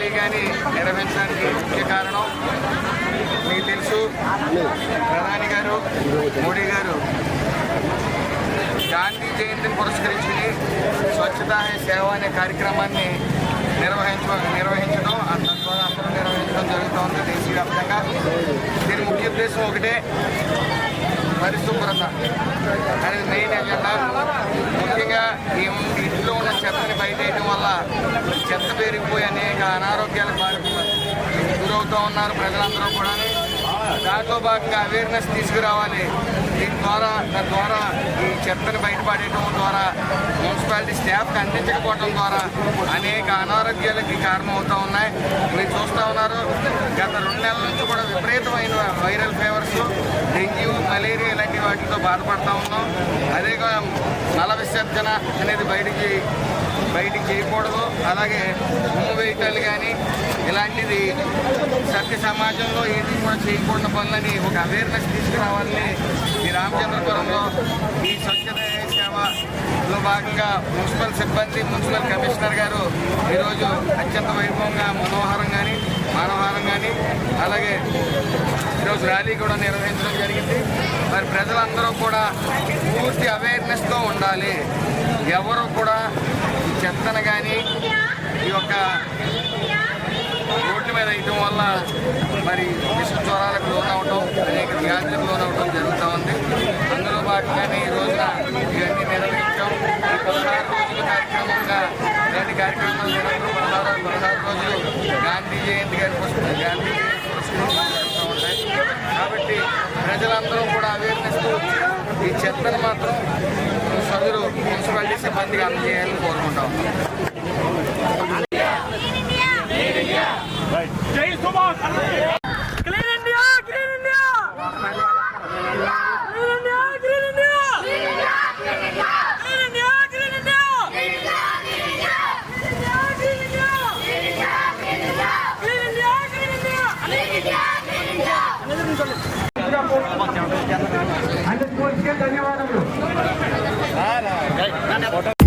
Rally కానీ నిర్వహించడానికి ముఖ్య కారణం మీకు తెలుసు ప్రధాని గారు మోడీ గారు గాంధీ జయంతిని పురస్కరించుకుని స్వచ్ఛతా సేవ అనే కార్యక్రమాన్ని నిర్వహించ నిర్వహించడం ఆ తద్వారా అందరూ నిర్వహించడం జరుగుతోంది దేశవ్యాప్తంగా. దీని ముఖ్య ఉద్దేశం ఒకటే పరిశుభ్రత. అనేది మెయిన్ ఎజెండా ముఖ్యంగా ఈ బయటేయడం వల్ల చెత్త పెరిగిపోయి అనేక అనారోగ్యాలకు బారి గురవుతూ ఉన్నారు ప్రజలందరూ కూడా దాంట్లో భాగంగా అవేర్నెస్ తీసుకురావాలి. దీని ద్వారా దాని ద్వారా ఈ చెత్తను బయటపడేయడం ద్వారా మున్సిపాలిటీ స్టాఫ్కి అందించకపోవడం ద్వారా అనేక అనారోగ్యాలకి కారణమవుతూ ఉన్నాయి. మీరు చూస్తూ ఉన్నారు గత రెండు నెలల నుంచి కూడా విపరీతమైన వైరల్ ఫీవర్స్ డెంగ్యూ మలేరియా ఇలాంటి వాటితో బాధపడుతూ ఉన్నాం. అదే మల విసర్జన అనేది బయటికి బయటికి చేయకూడదు. అలాగే ఉమ్ము వేయటాలు కానీ ఇలాంటిది సత్య సమాజంలో ఏది కూడా చేయకూడని పనులని ఒక అవేర్నెస్ తీసుకురావాలని ఈ రామచంద్రపురంలో ఈ స్వచ్ఛత సేవలో భాగంగా మున్సిపల్ సిబ్బంది మున్సిపల్ కమిషనర్ గారు ఈరోజు అత్యంత వైభవంగా మనోహరం కానీ మానవహారం కానీ అలాగే ఈరోజు ర్యాలీ కూడా నిర్వహించడం జరిగింది. మరి ప్రజలందరూ కూడా పూర్తి అవేర్నెస్తో ఉండాలి. ఎవరు కూడా ఈ కానీ ఈ యొక్క రోడ్ల మీద ఇవ్వడం వల్ల మరి విష జ్వరాలకు లోనవటం అనేక వ్యాధులకు లోనవటం జరుగుతూ ఉంది. అందులో భాగంగానే ఈ రోజున ఇవన్నీ నిర్వహించాం. ఈ పదహారు రోజుల కార్యక్రమంగా ఇలాంటి కార్యక్రమాలు నిరంతరం పదహారు పదహారు రోజులు గాంధీ జయంతి గారి వస్తుంది గాంధీ జయంతి పురస్కరించడం జరుగుతూ ఉంటాయి కాబట్టి ప్రజలందరూ కూడా అవేర్నెస్ ఈ చెత్తను మాత్రం మున్సిపాలిటీ సిబ్బందిగా అందజేయాలని కోరుకుంటాం జై సుభాష్ క్లీన్ ఇండియా Ahora.